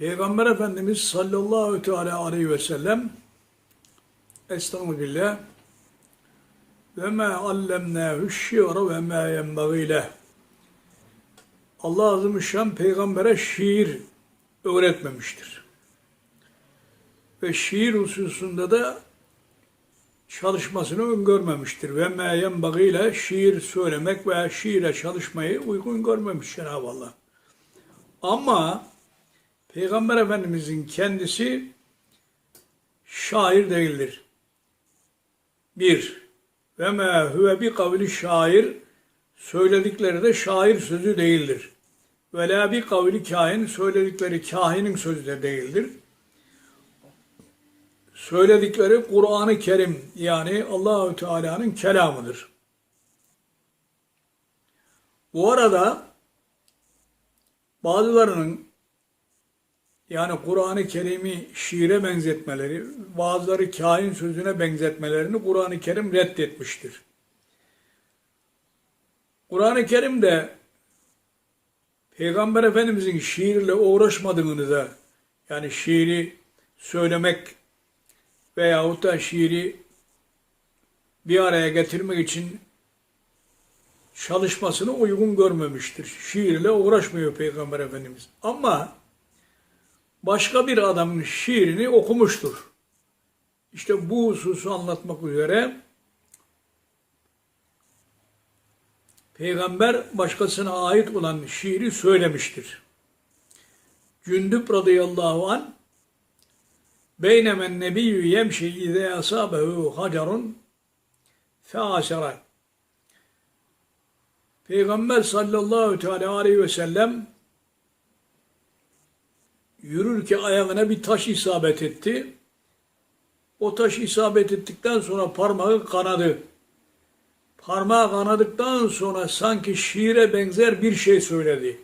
Peygamber Efendimiz sallallahu teala aleyhi ve sellem Estağfirullah ve ma allemnâhu şi'ra ve ma yenbagî leh. Allah Azimüşşan peygambere şiir öğretmemiştir. Ve şiir hususunda da çalışmasını öngörmemiştir. Ve ma yenbagî ile şiir söylemek veya şiire çalışmayı uygun görmemiş Cenab-ı Allah. Ama Peygamber Efendimizin kendisi şair değildir. Bir, ve me huve bi kavli şair, söyledikleri de şair sözü değildir. Ve la bi kavli kahin, söyledikleri kahinin sözü de değildir. Söyledikleri Kur'an-ı Kerim yani Allahü Teala'nın kelamıdır. Bu arada bazılarının yani Kur'an-ı Kerim'i şiire benzetmeleri, bazıları kain sözüne benzetmelerini Kur'an-ı Kerim reddetmiştir. Kur'an-ı Kerim'de Peygamber Efendimizin şiirle uğraşmadığını da yani şiiri söylemek veyahut da şiiri bir araya getirmek için çalışmasını uygun görmemiştir. Şiirle uğraşmıyor Peygamber Efendimiz. Ama başka bir adamın şiirini okumuştur. İşte bu hususu anlatmak üzere Peygamber başkasına ait olan şiiri söylemiştir. Cündüp radıyallahu an Beynemen nebiyyü yemşi izâ asâbehu hacarun feâşara Peygamber sallallahu teala aleyhi ve sellem yürürken ayağına bir taş isabet etti. O taş isabet ettikten sonra parmağı kanadı. Parmağı kanadıktan sonra sanki şiire benzer bir şey söyledi.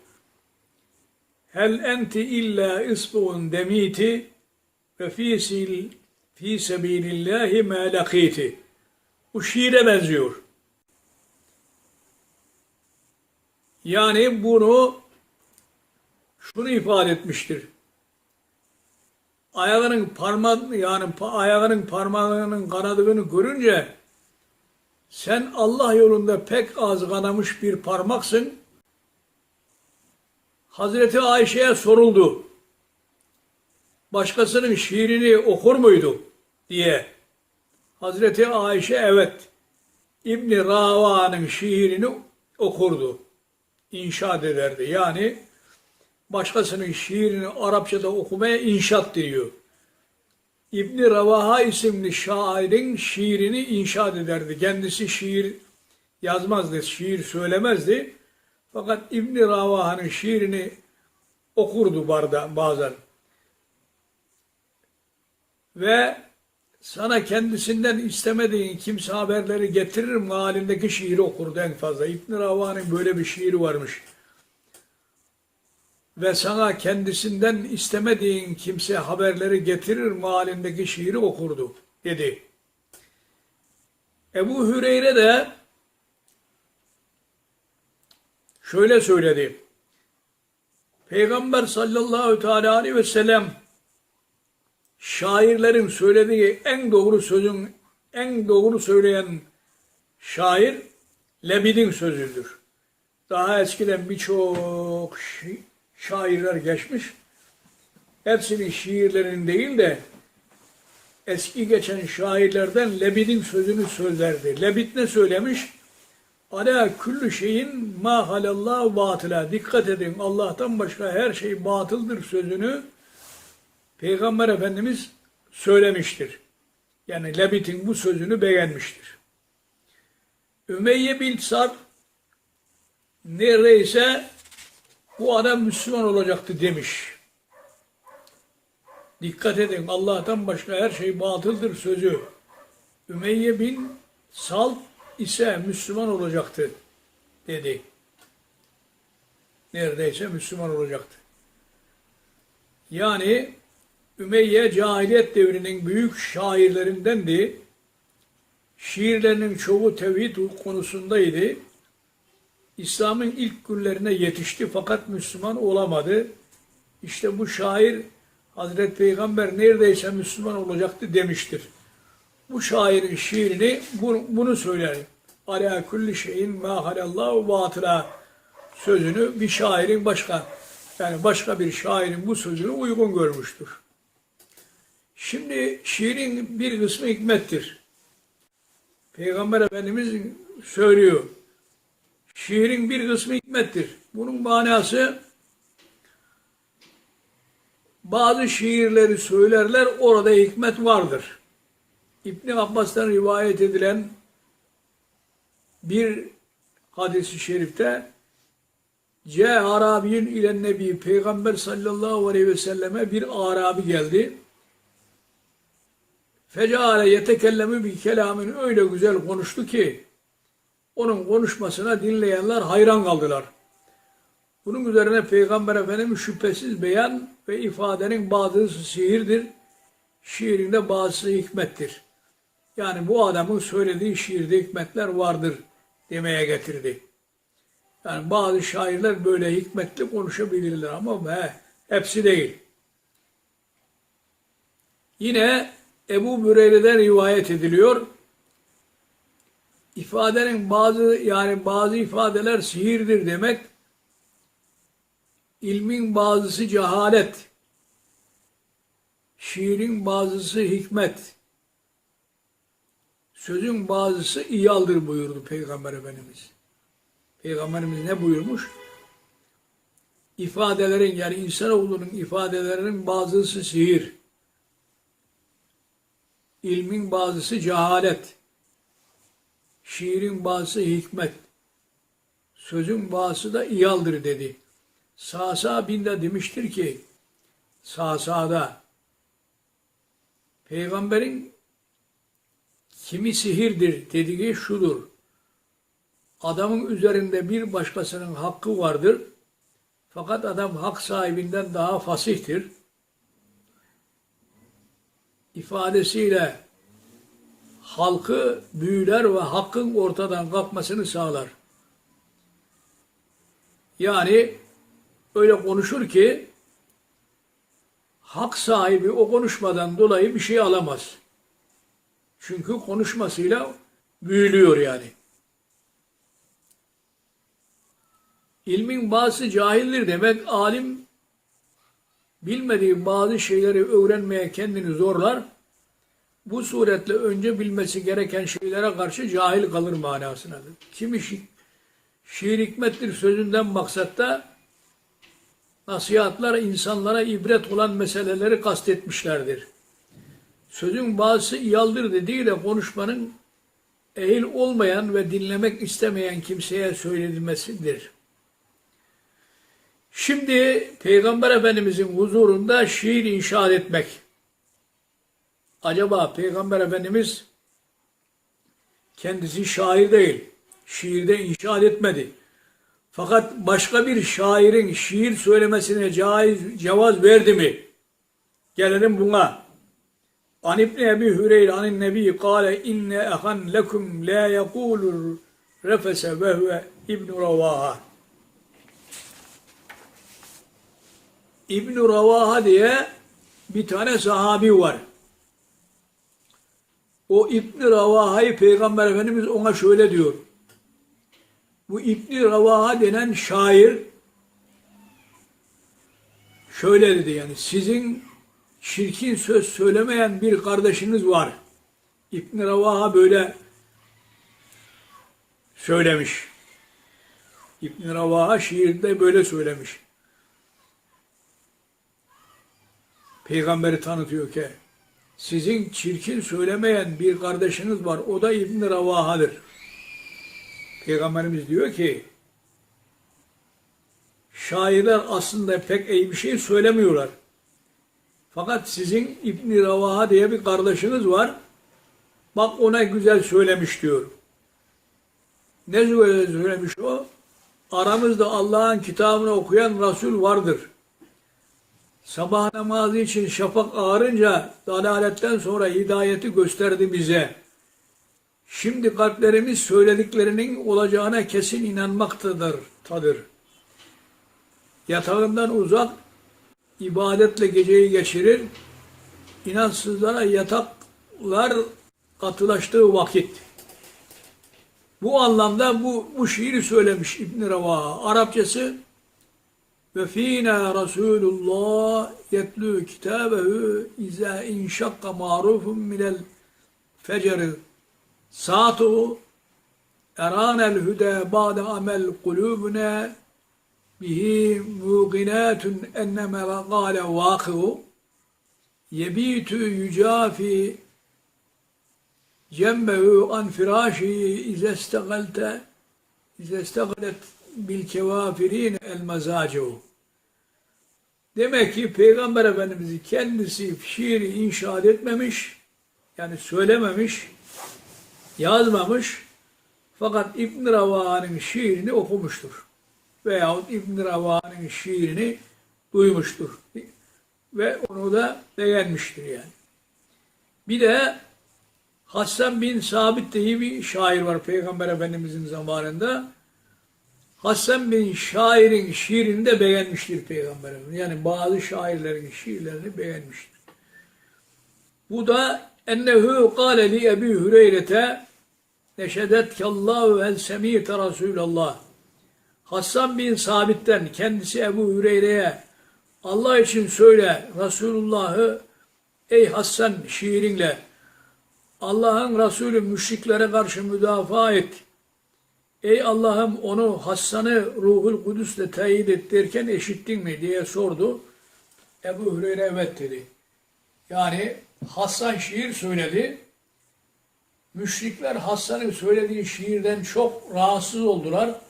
Hel enti illa isbu'un demiti ve fi sil fi sebilillahi ma lakiti. Bu şiire benziyor. Yani bunu şunu ifade etmiştir. Ayağının parmağı yani ayağının parmağının kanadığını görünce sen Allah yolunda pek az kanamış bir parmaksın. Hazreti Ayşe'ye soruldu. Başkasının şiirini okur muydu diye. Hazreti Ayşe evet İbn Rava'nın şiirini okurdu. İnşaat ederdi. Yani başkasının şiirini Arapçada okumaya inşaat diyor. İbn Ravaha isimli şairin şiirini inşaat ederdi. Kendisi şiir yazmazdı, şiir söylemezdi. Fakat İbn Ravaha'nın şiirini okurdu barda, bazen. Ve sana kendisinden istemediğin kimse haberleri getirir mi halindeki şiiri okurdu en fazla. İbn Ravaha'nın böyle bir şiiri varmış ve sana kendisinden istemediğin kimse haberleri getirir malindeki şiiri okurdu dedi. Ebu Hüreyre de şöyle söyledi. Peygamber sallallahu teala aleyhi ve sellem şairlerin söylediği en doğru sözün en doğru söyleyen şair Lebid'in sözüdür. Daha eskiden birçok şi- şairler geçmiş. Hepsinin şiirlerin değil de eski geçen şairlerden Lebid'in sözünü sözlerdi. Lebid ne söylemiş? Ala küllü şeyin ma halallah batıla. Dikkat edin Allah'tan başka her şey batıldır sözünü Peygamber Efendimiz söylemiştir. Yani Lebit'in bu sözünü beğenmiştir. Ümeyye bin Sad neredeyse bu adam Müslüman olacaktı demiş. Dikkat edin Allah'tan başka her şey batıldır sözü. Ümeyye bin Salt ise Müslüman olacaktı dedi. Neredeyse Müslüman olacaktı. Yani Ümeyye cahiliyet devrinin büyük şairlerindendi. Şiirlerinin çoğu tevhid konusundaydı. İslam'ın ilk günlerine yetişti fakat Müslüman olamadı. İşte bu şair Hazreti Peygamber neredeyse Müslüman olacaktı demiştir. Bu şairin şiirini bu- bunu söyler. Ala kulli şeyin ma halallahu batıla sözünü bir şairin başka yani başka bir şairin bu sözünü uygun görmüştür. Şimdi şiirin bir kısmı hikmettir. Peygamber Efendimiz söylüyor. Şiirin bir kısmı hikmettir. Bunun manası bazı şiirleri söylerler orada hikmet vardır. İbni Abbas'tan rivayet edilen bir hadisi şerifte Ce Arabiyin ile Nebi Peygamber sallallahu aleyhi ve selleme bir Arabi geldi. Fecale yetekellemi bir kelamın öyle güzel konuştu ki onun konuşmasına dinleyenler hayran kaldılar. Bunun üzerine Peygamber Efendimiz şüphesiz beyan ve ifadenin bazısı sihirdir, şiirinde bazısı hikmettir. Yani bu adamın söylediği şiirde hikmetler vardır demeye getirdi. Yani bazı şairler böyle hikmetli konuşabilirler ama be, hepsi değil. Yine Ebu Büreyre'den rivayet ediliyor. İfadenin bazı yani bazı ifadeler sihirdir demek ilmin bazısı cehalet, şiirin bazısı hikmet, sözün bazısı iyaldır buyurdu Peygamber Efendimiz. Peygamberimiz ne buyurmuş? İfadelerin yani insanoğlunun ifadelerinin bazısı sihir, ilmin bazısı cehalet, şiirin bazısı hikmet, sözün bazısı da iyaldır dedi. Sasa bin de demiştir ki, Sasa'da peygamberin kimi sihirdir dediği şudur. Adamın üzerinde bir başkasının hakkı vardır. Fakat adam hak sahibinden daha fasihtir. ifadesiyle halkı büyüler ve hakkın ortadan kalkmasını sağlar. Yani öyle konuşur ki hak sahibi o konuşmadan dolayı bir şey alamaz. Çünkü konuşmasıyla büyülüyor yani. İlmin bazı cahildir demek alim bilmediği bazı şeyleri öğrenmeye kendini zorlar. Bu suretle önce bilmesi gereken şeylere karşı cahil kalır manasınadır. Kimi şi şiir hikmettir sözünden maksatta nasihatlar insanlara ibret olan meseleleri kastetmişlerdir. Sözün bazısı iyaldır dediğiyle konuşmanın ehil olmayan ve dinlemek istemeyen kimseye söylenmesidir. Şimdi Peygamber Efendimizin huzurunda şiir inşa etmek. Acaba Peygamber Efendimiz kendisi şair değil, şiirde inşa etmedi. Fakat başka bir şairin şiir söylemesine caiz, cevaz verdi mi? Gelelim buna. An İbni Ebi Hüreyre anin Nebi kâle inne ehan lekum la yekulur refese ve huve İbn Ravaha. İbn Ravaha diye bir tane sahabi var. O İbn Ravaha'yı Peygamber Efendimiz ona şöyle diyor. Bu İbn Ravaha denen şair şöyle dedi yani sizin çirkin söz söylemeyen bir kardeşiniz var. İbn Ravaha böyle söylemiş. İbn Ravaha şiirde böyle söylemiş. Peygamberi tanıtıyor ki sizin çirkin söylemeyen bir kardeşiniz var. O da İbn Ravaha'dır. Peygamberimiz diyor ki şairler aslında pek iyi bir şey söylemiyorlar. Fakat sizin İbn Ravaha diye bir kardeşiniz var. Bak ona güzel söylemiş diyor. Ne güzel söylemiş o? Aramızda Allah'ın kitabını okuyan Resul vardır. Sabah namazı için şafak ağarınca dalaletten sonra hidayeti gösterdi bize. Şimdi kalplerimiz söylediklerinin olacağına kesin inanmaktadır. Tadır. Yatağından uzak ibadetle geceyi geçirir. İnansızlara yataklar katılaştığı vakit. Bu anlamda bu, bu şiiri söylemiş İbn Ravaha. Arapçası ve fînâ Rasulullah yetlû kitâbehu izâ inşakka ma'rufun minel fecri sâtuhu erânel hüdâ ba'de amel kulûbuna bihi muqinatun enneme gâle vâkıhu. Yebitu yücafi cembehu an firâşi ize istegalte ize istegalet bil kevafirin el mezacehu Demek ki Peygamber Efendimiz kendisi şiiri inşaat etmemiş, yani söylememiş, yazmamış, fakat İbn Ravaha'nın şiirini okumuştur. Veyahut İbn Ravaha'nın şiirini duymuştur. Ve onu da beğenmiştir yani. Bir de Hassan bin Sabit diye bir şair var Peygamber Efendimizin zamanında. Hassan bin şairin şiirini de beğenmiştir Peygamber Efendimiz. Yani bazı şairlerin şiirlerini beğenmiştir. Bu da ennehu kâle li Ebi Hüreyrete neşedetkallahu el semîte Resulallah. Hassan bin Sabit'ten kendisi Ebu Hüreyre'ye Allah için söyle Resulullah'ı ey Hassan şiirinle Allah'ın Resulü müşriklere karşı müdafaa et. Ey Allah'ım onu Hassan'ı Ruhul Kudüs'le teyit et derken eşittin mi diye sordu. Ebu Hüreyre evet dedi. Yani Hassan şiir söyledi. Müşrikler Hassan'ın söylediği şiirden çok rahatsız oldular.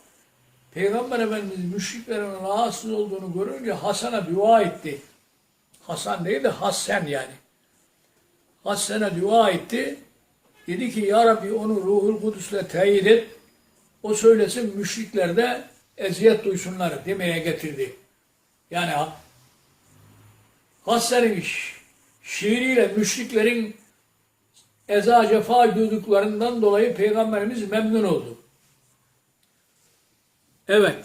Peygamber Efendimiz müşriklerin rahatsız olduğunu görünce Hasan'a dua etti. Hasan değil de Hassan yani. Hassan'a dua etti. Dedi ki Ya Rabbi onu Ruhul Kudüs'le teyit et. O söylesin müşrikler de eziyet duysunlar demeye getirdi. Yani Hassan'ın şi- şiiriyle müşriklerin eza cefa duyduklarından dolayı Peygamberimiz memnun oldu. Evet.